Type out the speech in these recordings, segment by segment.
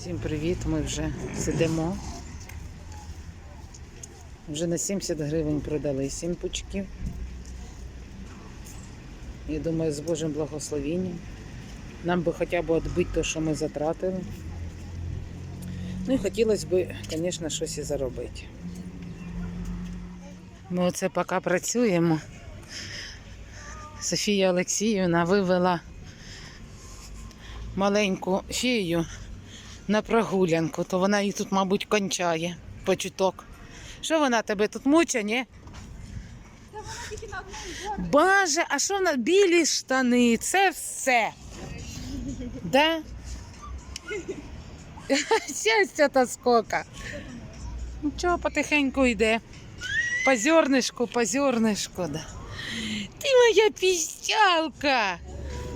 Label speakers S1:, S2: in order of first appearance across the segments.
S1: Всім привіт! Ми вже сидимо. Вже на 70 гривень продали 7 пучків. Я думаю, з Божим благословенням. Нам би хоча б відбити те, що ми затратили. Ну і хотілося б, звісно, щось і заробити. Ми оце поки працюємо. Софія Олексіївна вивела маленьку фею на прогулянку, то вона її тут, мабуть, кончає по чуток. Що вона тебе тут мучає, ні? Боже, а що вона? Білі штани, це все. Да? Щастя та скока. Нічого, потихеньку йде. По зернишку, по зернишку, да. Ти моя піщалка.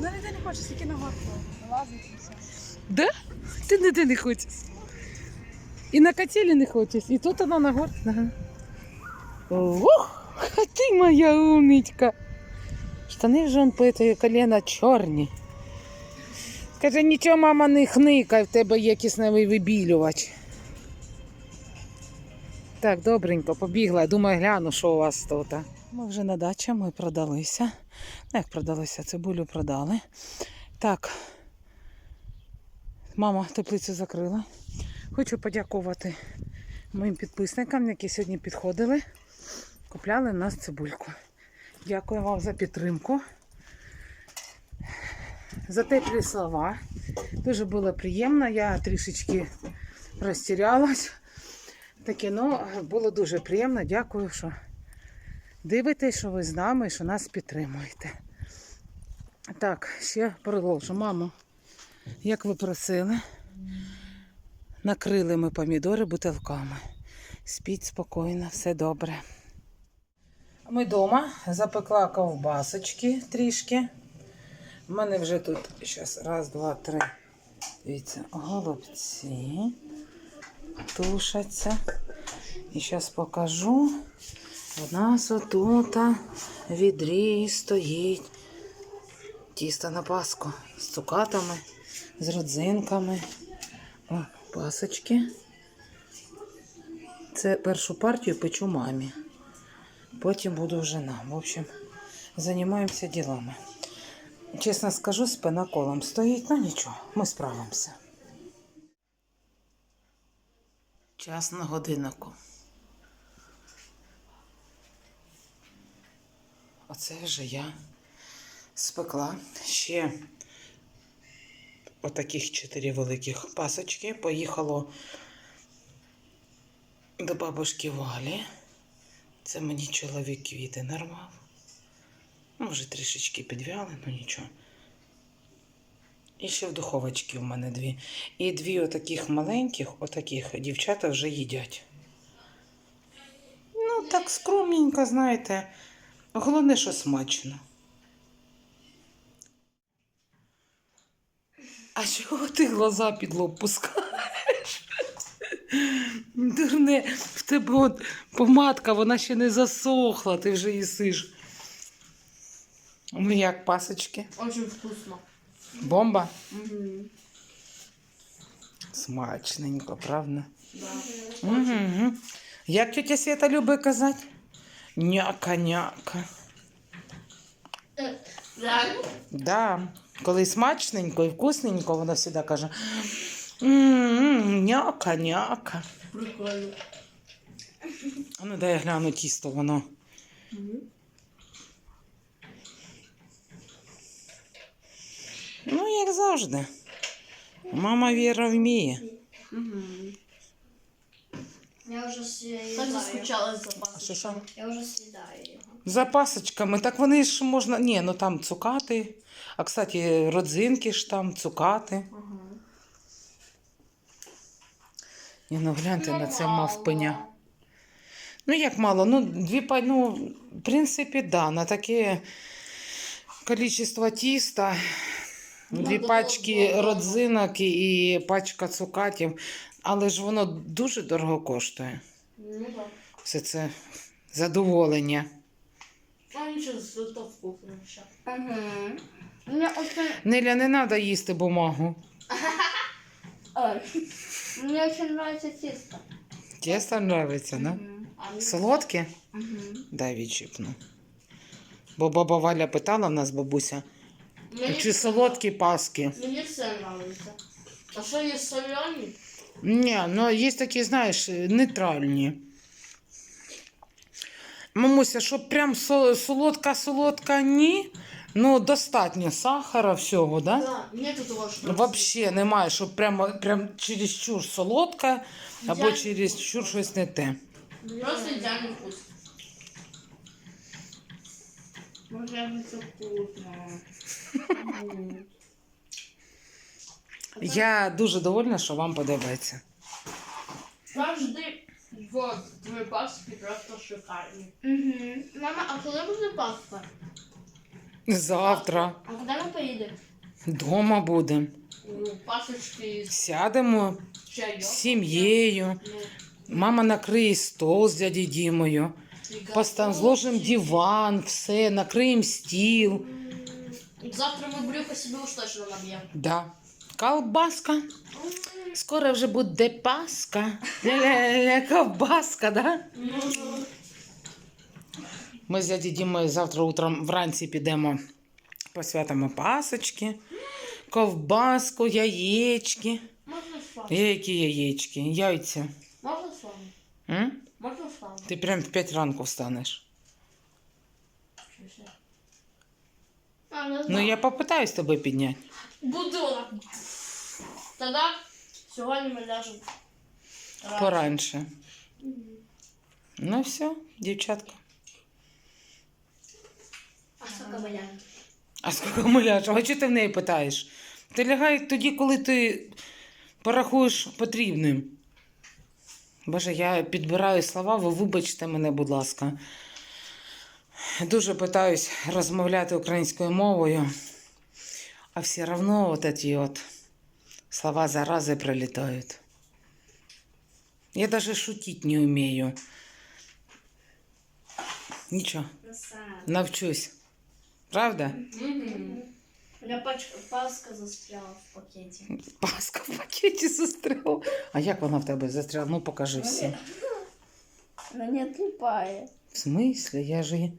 S2: Ну, ніде не хочеш, тільки на горку. Лазить і все.
S1: Да? Ти ніде не хочеш. І на котелі не хочеш, і тут вона на горд. Ага. Ух, а ти моя умничка. Штани вже он по этой коліна чорні. Скажи, нічого, мама, не хникай, в тебе є кисневий вибілювач. Так, добренько, побігла. Думаю, гляну, що у вас тут. Ми вже на дачі, ми продалися. Ну, як продалися, цибулю продали. Так, Мама теплицю закрила. Хочу подякувати моїм підписникам, які сьогодні підходили, купляли в нас цибульку. Дякую вам за підтримку, за теплі слова. Дуже було приємно. Я трішечки розтірялась. Таке, ну, було дуже приємно. Дякую, що дивитесь, що ви з нами що нас підтримуєте. Так, ще продовжу. Мамо. Як ви просили, накрили ми помідори бутилками. Спіть спокійно, все добре. Ми вдома запекла ковбасочки трішки. У мене вже тут зараз раз, два, три. Дивіться, голубці тушаться. І зараз покажу. У нас отут відрі стоїть тісто на паску з цукатами з родзинками. О, пасочки. Це першу партію печу мамі. Потім буду вже нам. В общем, займаємося ділами. Чесно скажу, спина колом стоїть, ну нічого, ми справимося. Час на годиннику. Оце вже я спекла ще отаких чотири великих пасочки. Поїхало до бабушки Валі. Це мені чоловік квіти нарвав. Може, трішечки підвяли, ну нічого. І ще в духовочці в мене дві. І дві отаких маленьких, отаких дівчата вже їдять. Ну, так скромненько, знаєте. Головне, що смачно. А чого ти глаза під лоб пускаєш? Дурне, в тебе от помадка, вона ще не засохла, ти вже їсиш. Ну як пасочки?
S2: Очень вкусно.
S1: Бомба?
S2: Угу.
S1: Смачненько, правда?
S2: Да.
S1: Угу. Як тетя Свята любить казати? Няка-няка.
S2: Да?
S1: Да. Коли смачненько і вкусненько, вона завжди каже. «М-м, Няка-няка.
S2: Прикольно.
S1: А ну дай я гляну тісто, воно.
S2: Угу.
S1: Ну, як завжди. Мама Віра вміє.
S2: Угу.
S3: Я вже
S2: Так заскучала за
S1: А що що?
S3: Я вже съедаю його.
S1: За пасочками, так вони ж можна. Ні, ну там цукати. А кстати, родзинки ж там, цукати.
S2: Ага.
S1: Ні, ну гляньте на це
S3: Мало.
S1: мавпеня. Ну, як мало? Ну, дві ну, в принципі, да, на таке кількість тіста, дві
S2: Ну,
S1: пачки
S2: да, да.
S1: родзинок і і пачка цукатів. Але ж воно дуже дорого коштує.
S2: Ну.
S1: Все це задоволення.
S2: А нічого, зато вкусно ще.
S3: Угу. Мне очень...
S1: Неля, не треба їсти бумагу.
S3: Ой, мне очень нравится тесто.
S1: Тесто нравиться, да?
S3: Мне-
S1: Солодке?
S3: Мгм.
S1: Дай відчіпну. Бо баба Валя питала в нас бабуся,
S3: Мені
S1: чи солодкі паски.
S3: Мені все нравится. А що є соляні?
S1: Ні, ну є такі, знаєш, нейтральні. Мамуся, щоб прям солодка-солодка, ні. Ну, достатньо сахара, всього, да?
S3: Да, нету того, що...
S1: Взагалі немає, щоб прямо прям чересчур солодка або
S3: Я-
S1: чересчур щось не те.
S3: Просто ідеальний вкус. Може, це вкусно. Мгм.
S1: Я дуже довольна, що вам подобається.
S3: Завжди вот твої паски просто шикарні. Угу. Мама, а коли буде паска?
S1: Завтра
S3: А куди ми поїдемо?
S1: вдома будемо.
S3: Пасочки
S1: Сядемо з сім'єю. Мама накриє стол з дяді Дімою. Зложимо диван, все, накриємо стіл.
S3: Завтра ми брюка собі уж точно наб'ємо.
S1: Да. Колбаска. Скоро вже буде паска. Ля-ля-ля, ковбаска, да? Ми з дяді Дімою завтра утром вранці підемо посвятимо пасочки, ковбаску, яєчки.
S3: Можна з вами?
S1: Які яєчки? Яйця.
S3: Можна з вами?
S1: М?
S3: Можна з вами?
S1: Ти прям в 5 ранку встанеш.
S3: А, не
S1: Ну я попитаюсь тебе підняти.
S3: Буду. Тоді сьогодні ми ляжемо. рано.
S1: Поранше. Ну все, дівчатка.
S3: А скільки ми?
S1: А скільки ми? А чого ти в неї питаєш? Ти лягай тоді, коли ти порахуєш потрібним. Боже, я підбираю слова, ви вибачте мене, будь ласка. Дуже питаюсь розмовляти українською мовою, а все одно от ці от слова зарази прилітають. Я даже шутить не умею. Нічого, навчусь. Правда?
S3: Мгм. У меня пачка, паска застряла в пакете.
S1: Паска в пакеті застряла. А як вона в тебе застряла? Ну покажи всім.
S3: Она не отлипает.
S1: В смислі? Я ж її.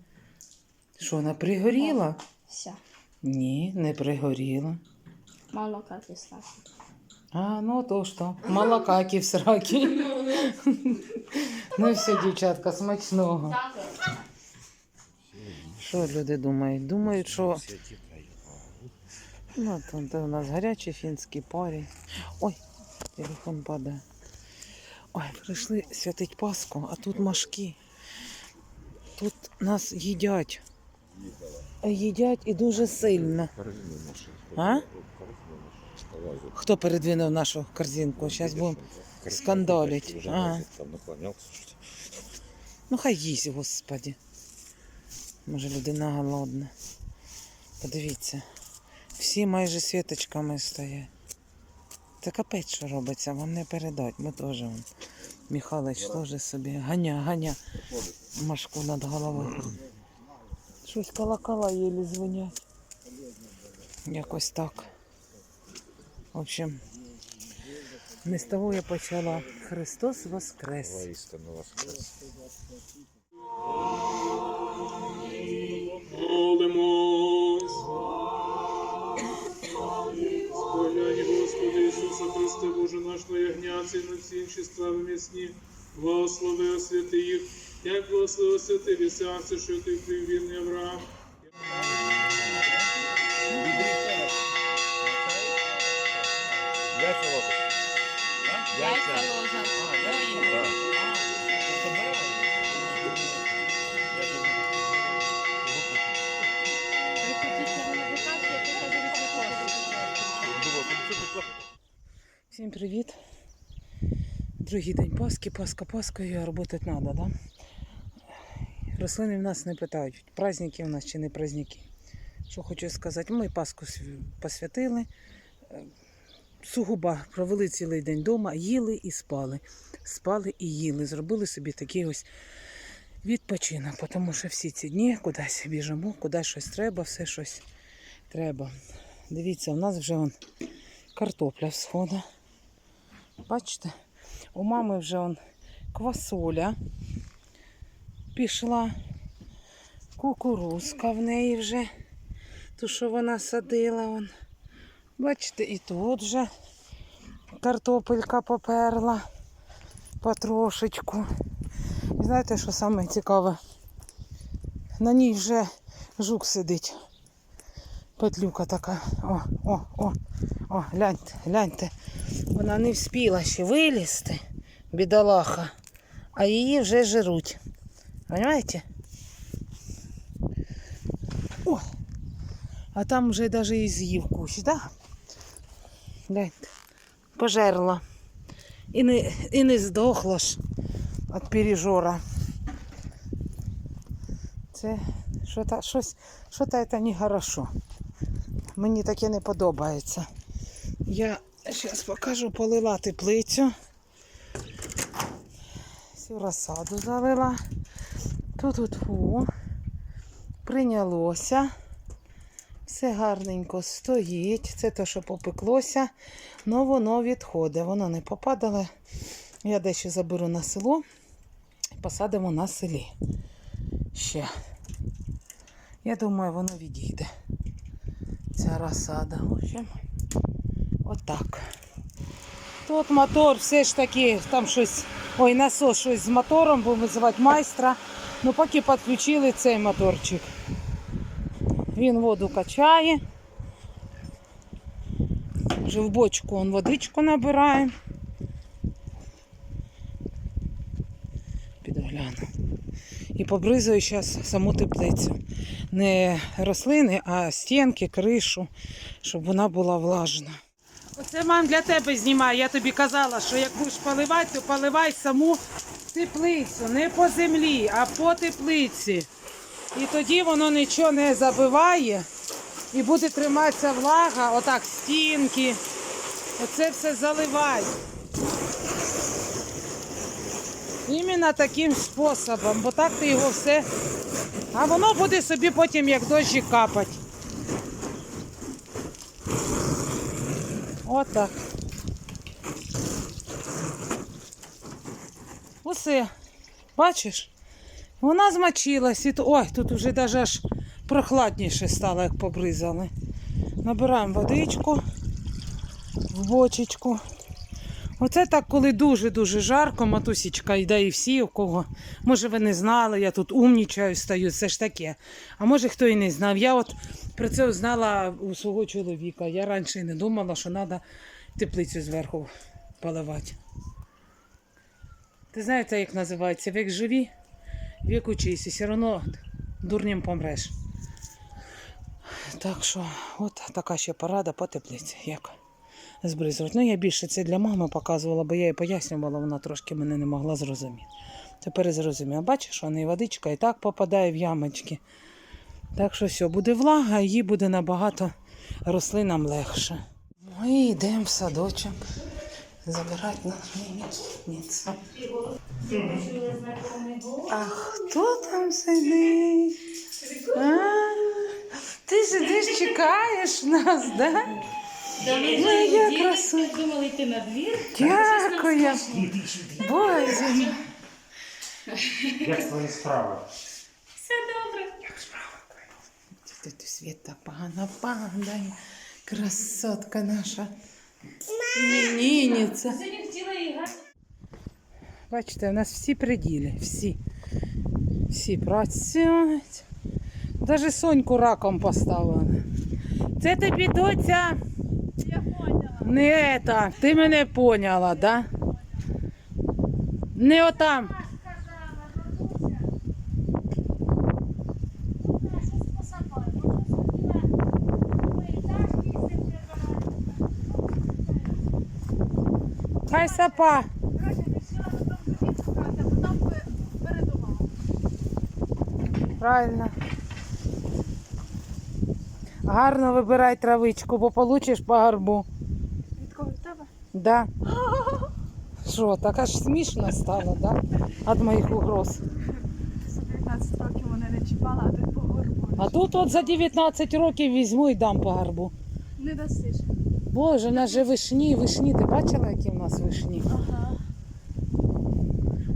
S1: Що, вона пригоріла?
S3: Все.
S1: Ні, не пригоріла.
S3: Мало как и.
S1: А, ну то що, молокаки в сраки. Ну все, дівчатка, смачного. Що люди думають? Думають, що ну, там де у нас гарячий фінський парі. Ой, телефон падає. Ой, прийшли святить Пасху, а тут машки. Тут нас їдять. Їдять і дуже сильно. А? Хто передвинув нашу корзинку? Зараз будемо скандалить. А.
S4: Там наклонялся, что
S1: Ну хай їсть, господі. Може, людина голодна. Подивіться. Всі майже світочками стоять. Це капець, що робиться, вам не передать. Ми теж. вон. Михайлович теж собі. Ганя, ганя. Машку над головою. Щось колокола єлі дзвонять. Якось так. В общем, не з того я почала. Христос Воскрес.
S4: воистину воскрес.
S5: Молимось. Спогляні, Господи Ісуса Христе, Боже наш ягняці на всі інші страви м'ясні. Благослови освяти їх, як благослови освяти вісянце, що ти вірний Авраам.
S4: Яйца
S1: привіт. Другий день Пасхи, Пасха, і працювати треба, да? Рослини в нас не питають, праздники у нас чи не праздники. Що хочу сказати, ми Пасху посвятили, е, сугубо провели цілий день вдома, їли і спали. Спали і їли. Зробили собі такий ось відпочинок, тому що всі ці дні кудись біжимо, кудись щось треба, все щось треба. Дивіться, у нас вже вон картопля всхода. Бачите, у мами вже он квасоля пішла, кукурузка в неї вже, ту, що вона садила. Вон. Бачите, і тут вже картопелька поперла потрошечку. І знаєте, що саме цікаве? На ній вже жук сидить. Петлюка така. О, о, о, о, гляньте, гляньте. Вона не вспіла ще вилізти, бідолаха, а її вже жируть. Понимаєте? О! А там вже навіть і з'їв кущ, да? Гляньте, пожерла. І не, і не здохла ж від пережора. Це що та, щось, що та це не хорошо. Мені таке не подобається. Я зараз покажу, полила теплицю. Всю розсаду залила. Тут тут фу. Прийнялося. Все гарненько стоїть. Це те, що попеклося, але воно відходить. Воно не попадало. Я дещо заберу на село посадимо на селі. Ще. Я думаю, воно відійде. Ця розсада. Отак. Тут мотор все ж таки, там щось, ой, насос щось з мотором, будемо визивати майстра. Ну, поки підключили цей моторчик. Він воду качає. Вже в бочку он водичку набирає. Підгляну. І побризую зараз саму теплицю. Не рослини, а стінки, кришу, щоб вона була влажна. Оце мам для тебе знімаю. Я тобі казала, що як будеш поливати, то поливай саму теплицю. Не по землі, а по теплиці. І тоді воно нічого не забиває і буде триматися влага, отак стінки. Оце все заливай. Іменно таким способом, бо так ти його все. А воно буде собі потім як дощі капати. Отак. Усе. Бачиш? Вона змочилась. І... Ой, тут вже навіть аж прохладніше стало, як побризали. Набираємо водичку в бочечку. Оце так, коли дуже-дуже жарко, матусічка йде і всі, у кого. Може, ви не знали, я тут умнічаю, стою, це ж таке. А може хто і не знав. Я от про це узнала у свого чоловіка. Я раніше не думала, що треба теплицю зверху поливати. Ти знаєте, як називається? Вік живі, вік учися, все одно дурнім помреш. Так що, от така ще порада по теплиці. Як збризувати. Ну, я більше це для мами показувала, бо я їй пояснювала, вона трошки мене не могла зрозуміти. Тепер зрозуміла. Бачиш, вона і водичка і так попадає в ямочки. Так що все, буде влага, їй буде набагато рослинам легше. Ми йдемо в садочок забирати нашу. А хто там сидить? А, ти сидиш, чекаєш нас, да? Ну, я красуня.
S3: думали йти на двір.
S1: Дякую. Боже. мій.
S6: Як твої справи?
S3: Все добре.
S1: Ти, ти світ так погано падає. Красотка наша. Іменинниця.
S3: Сьогодні хотіла іграти.
S1: Бачите, у нас всі приділі, всі. Всі працюють. Даже Соньку раком поставили. Це тобі доця. Не это, ти мене поняла, да? Не отам. Хай сапа. Правильно. Гарно вибирай травичку, бо получиш по гарбу.
S2: Від кого в тебе?
S1: Да. Що, так аж смішно стало, да? Від моїх угроз.
S2: За 19 років мене не чіпала, а ти по горбу.
S1: А тут от за 19 років візьму і дам по гарбу.
S2: Не дасиш.
S1: Боже, у нас же вишні, вишні. Ти бачила, які в нас вишні?
S2: Ага.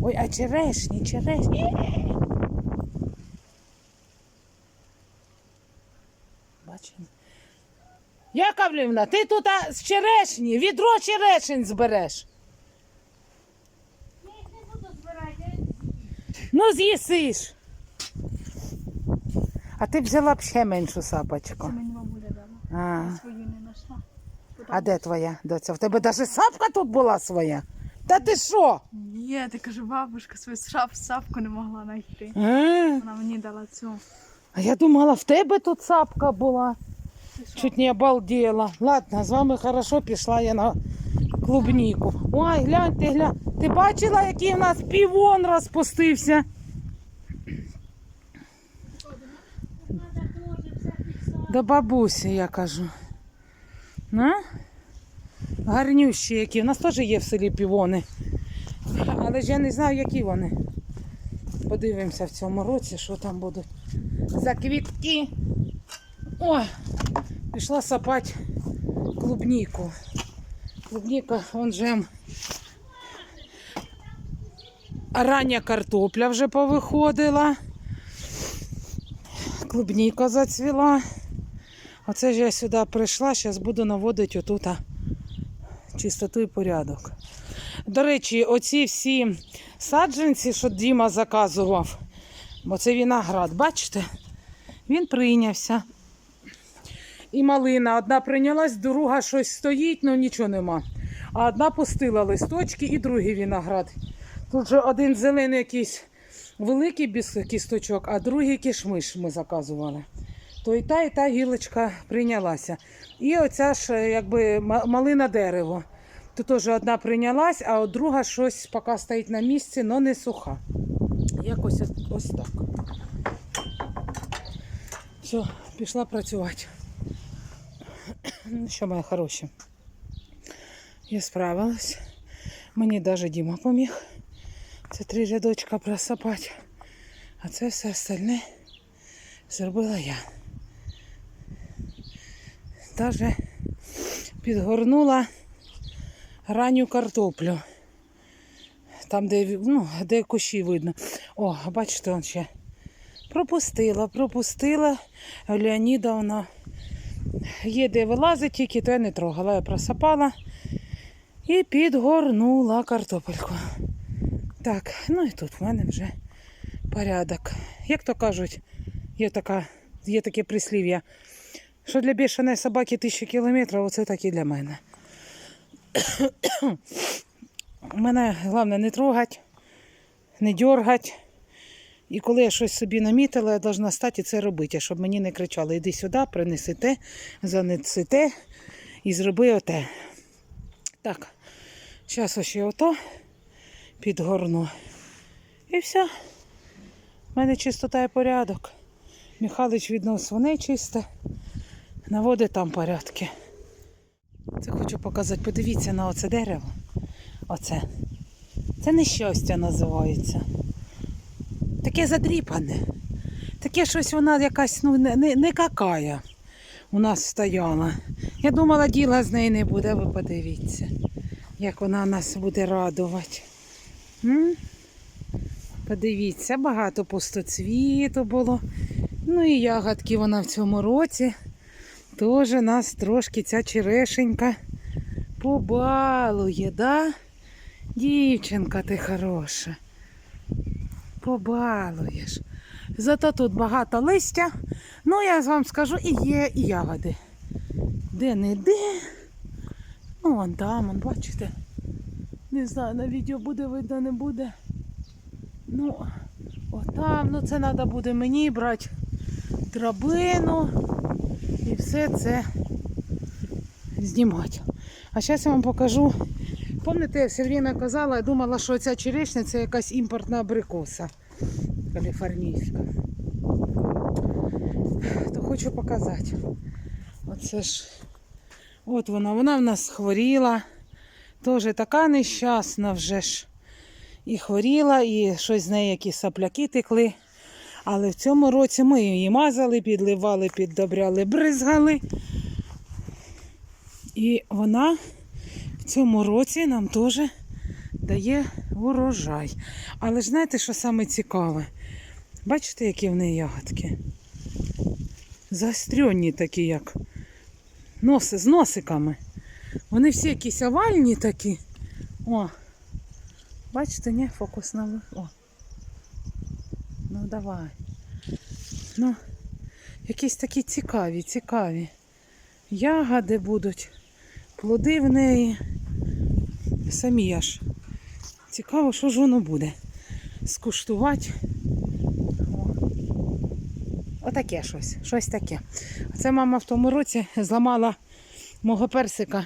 S1: Ой, а черешні, черешні. Яковлівна, ти тут з черешні, відро черешень збереш.
S2: Я їх не буду збирати.
S1: Ну, з'їсиш. А ти взяла б ще меншу сапочку.
S2: Це мені бабуля дала.
S1: А,
S2: Свою не знайшла.
S1: а де твоя доця? В тебе навіть сапка тут була своя. Та ти що?
S2: Ні, ти кажу, бабушка свою шап, сапку не могла знайти.
S1: А,
S2: Вона мені дала цю.
S1: а я думала, в тебе тут сапка була.
S2: Ти?
S1: Чуть не обалдела. Ладно, з вами хорошо пішла я на клубніку. Ой, гляньте, глянь. Ти бачила, який у нас півон розпустився? До бабусі, я кажу. На? Гарнющі які. У нас теж є в селі півони. Але ж я не знаю, які вони. Подивимося в цьому році, що там будуть за квітки. Ой, пішла сапати клубніку. Клубніка, он же рання картопля вже повиходила. Клубніка зацвіла. Оце ж я сюди прийшла, зараз буду наводити отут чистоту і порядок. До речі, оці всі саджанці, що Діма заказував, бо це виноград, бачите? Він прийнявся. І малина. Одна прийнялась, друга щось стоїть, ну нічого нема. А одна пустила листочки і другий виноград. Тут же один зелений якийсь великий без кісточок, а другий кишмиш ми заказували. То і та, і та гілочка прийнялася. І оця ж е, якби ма- малина дерево. Тут теж одна прийнялась, а от друга щось поки стоїть на місці, але не суха. Якось ось- ось так. Все, пішла працювати. Ну що, мої хороші? Я справилась. Мені навіть Діма поміг. Це три рядочка просапати. А це все остальне зробила я. Даже підгорнула ранню картоплю. Там, де, ну, де кущі видно. О, бачите, он ще пропустила, пропустила. Леоніда вона є де вилазить, тільки то я не трогала. Я просапала і підгорнула картопельку. Так, ну і тут в мене вже порядок. Як то кажуть, є, така, є таке прислів'я, що для бішаної собаки тисяча кілометрів, оце так і для мене. Мене головне не трогати, не дергати. І коли я щось собі намітила, я повинна стати і це робити, щоб мені не кричали, іди сюди, принеси те, занеси те і зроби оте. Так, зараз ще ото підгорну. І все. У мене чистота і порядок. Михайлович відносить свиней чисте, наводить там порядки. Це хочу показати. Подивіться на оце дерево. Оце. Це нещастя називається. Таке задріпане. Таке щось вона якась ну, не, не, какая у нас стояла. Я думала, діла з неї не буде, ви подивіться, як вона нас буде радувати. М? Подивіться, багато пустоцвіту було. Ну і ягодки вона в цьому році. Теж нас трошки ця черешенька побалує, да? Дівчинка ти хороша. Побалуєш. Зато тут багато листя. Ну, я вам скажу, і є ягоди. Де не де. Ну, вон там, вон, бачите. Не знаю, на відео буде видно, не буде. Ну, отам, ну це треба буде мені брати драбину і все це знімати. А зараз я вам покажу. Пам'ятаєте, я все время казала, я думала, що ця черешня це якась імпортна абрикоса каліфорнійська. То хочу показати. Оце ж. От вона, вона в нас хворіла. Теж така нещасна вже ж. І хворіла, і щось з неї якісь сапляки текли. Але в цьому році ми її мазали, підливали, піддобряли, бризгали. І вона цьому році нам теж дає урожай. Але ж знаєте, що саме цікаве? Бачите, які в неї ягодки? Заострені такі, як носи з носиками. Вони всі якісь овальні такі. О, бачите, ні, фокус на О. Ну давай. Ну, якісь такі цікаві, цікаві. Ягоди будуть, плоди в неї. Самі аж. Цікаво, що ж воно буде. Скуштувати. Отаке щось, щось таке. Це мама в тому році зламала мого персика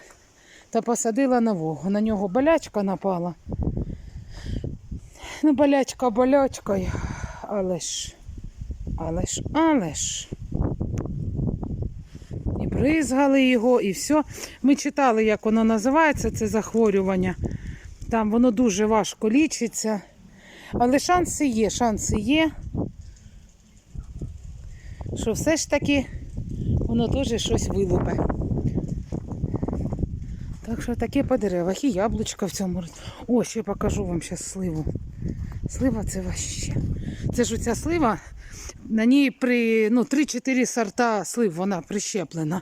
S1: та посадила нового. На нього болячка напала. Ну, болячка болячкою, але ж, але ж, але ж. І бризгали його, і все. Ми читали, як воно називається, це захворювання. Там воно дуже важко лічиться. Але шанси є, шанси є. Що все ж таки воно теж щось вилупе. Так що таке по деревах і яблучка в цьому році. О, ще покажу вам зараз сливу. Слива це ваще. Це ж оця слива, на ній при ну, 3-4 сорта слив вона прищеплена.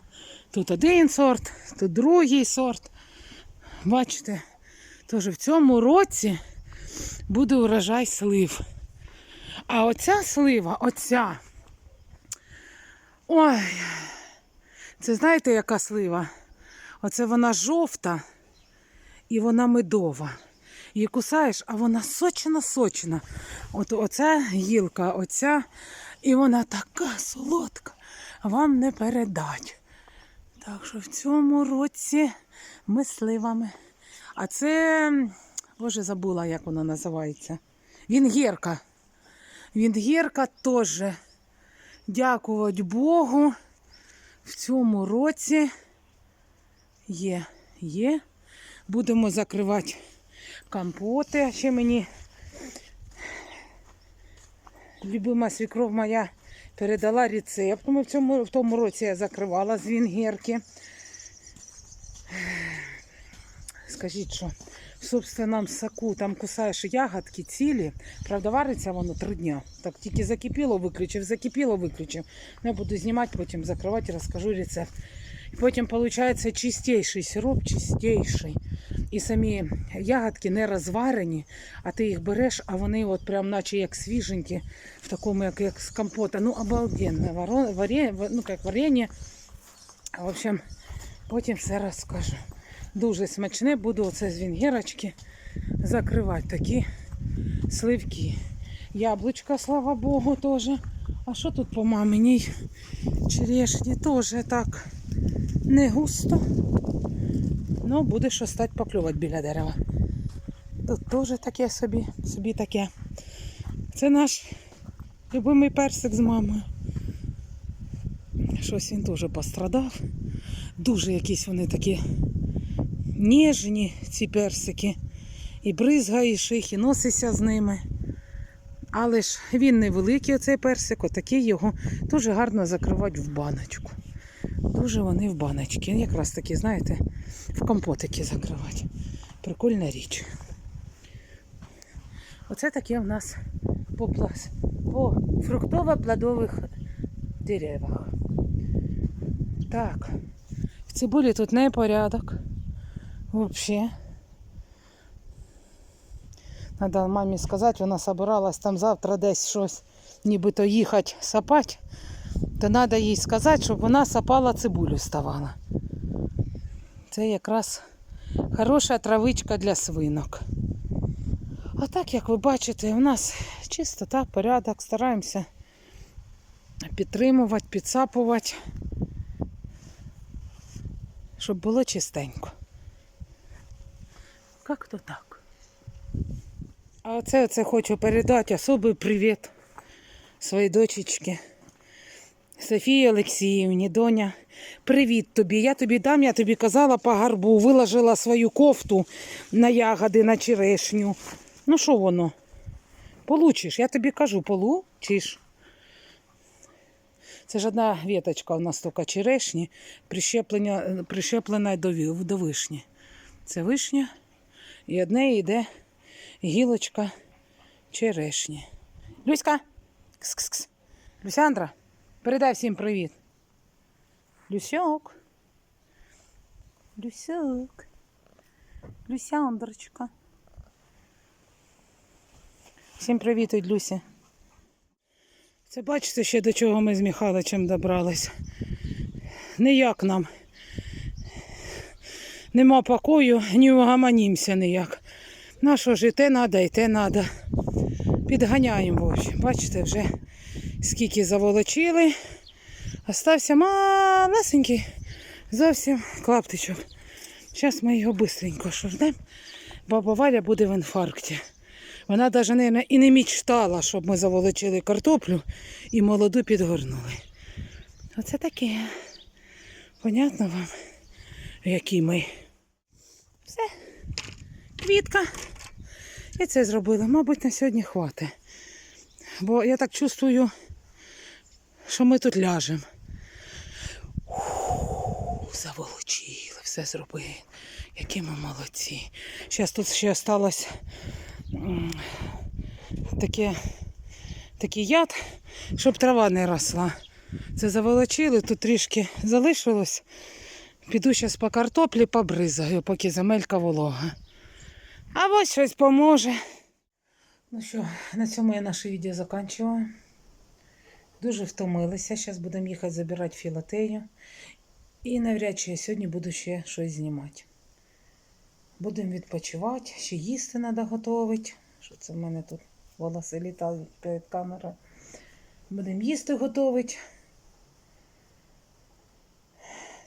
S1: Тут один сорт, тут другий сорт. Бачите, тож в цьому році буде урожай слив. А оця слива, оця. Ой, це знаєте, яка слива? Оце вона жовта і вона медова. Її кусаєш, а вона сочна-сочна. От оця гілка, оця, і вона така солодка, вам не передать. Так що в цьому році ми сливами. А це, боже, забула, як вона називається. Вінгірка. Вінгірка теж. Дякувати Богу. В цьому році є, є. Будемо закривати компоти. Ще мені любима свікров моя передала рецепт. Ми в, цьому, в тому році я закривала з вінгерки. Скажіть, що в собственному соку там кусаєш ягодки цілі, правда, вариться воно три дня. Так тільки закипіло, виключив, закипіло, виключив. Ну, Я буду знімати, потім закривати, розкажу рецепт. І потім виходить чистейший сироп, чистейший. І самі ягодки не розварені, а ти їх береш, а вони от прям наче як свіженькі, в такому, як, як з компота. Ну, обалденне варє, ну, як варення. В общем, потім все розкажу. Дуже смачне, буду оце з вінгерочки закривати такі сливки. Яблучка, слава Богу, теж. А що тут по маминій черешні? Теж так не густо. Ну, буде що стать поклювати біля дерева. Тут теж таке собі, собі таке. Це наш любимий персик з мамою. Щось він теж пострадав. Дуже якісь вони такі ніжні, ці персики. І бризгаєш їх, і носишся з ними. Але ж він невеликий, оцей персик, отакий його дуже гарно закривати в баночку. Дуже вони в баночки. Якраз такі, знаєте, в компотики закривати. Прикольна річ. Оце таке в нас по, плас- по фруктово-плодових деревах. Так, в цибулі тут непорядок. Взагалі. Надо мамі сказати, вона собиралась там завтра десь щось нібито їхати сапати. То треба їй сказати, щоб вона сапала цибулю ставала. Це якраз хороша травичка для свинок. А так, як ви бачите, у нас чистота, порядок, стараємося підтримувати, підсапувати, щоб було чистенько. Як то так? А оце, оце хочу передати особий привіт своїй дочечці. Софії Олексіївні, доня, привіт тобі. Я тобі дам, я тобі казала по гарбу, виложила свою кофту на ягоди, на черешню. Ну що воно? Получиш, я тобі кажу, получиш. Це ж одна віточка у нас тільки черешні, прищеплення, прищеплена до, до вишні. Це вишня, і одне йде гілочка черешні. Люська, кс-кс-кс. Люсяндра, передай всім привіт. Люсьок. Люсьок. Люсяндрочка. Всім привіт від Люсі. Це бачите ще до чого ми з Михайловичем добрались. Ніяк нам. Нема покою, ні угаманімся ніяк. На що ж і те треба, і те треба. Підганяємо, в общем. Бачите, вже скільки заволочили. Остався малесенький зовсім клаптичок. Зараз ми його швидко ждемо. Баба Валя буде в інфаркті. Вона навіть і не мечтала, щоб ми заволочили картоплю і молоду підгорнули. Оце таке. Понятно вам, які ми. Все. Квітка. І це зробили. Мабуть, на сьогодні хватить. Бо я так чувствую, що ми тут ляжемо. Заволочили, все зробили. Які ми молодці. Зараз тут ще осталось таке, такий яд, щоб трава не росла. Це заволочили, тут трішки залишилось. Піду зараз по картоплі побризаю, поки земелька волога. А ось щось поможе. Ну що, на цьому я наше відео закінчую. Дуже втомилися. Зараз будемо їхати забирати філатею. І навряд чи я сьогодні буду ще щось знімати. Будемо відпочивати, ще їсти треба готувати. Що це в мене тут волоси літають перед камерою. Будемо їсти готувати.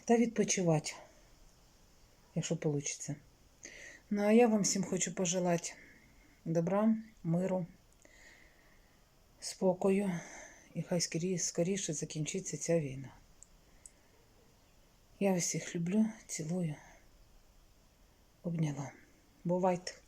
S1: Та відпочивати, якщо вийде. Ну а я вам всім хочу пожелати добра, миру, спокою. І хай скоріше, закінчиться ця війна. Я всіх люблю, цілую, обняла. Бувайте!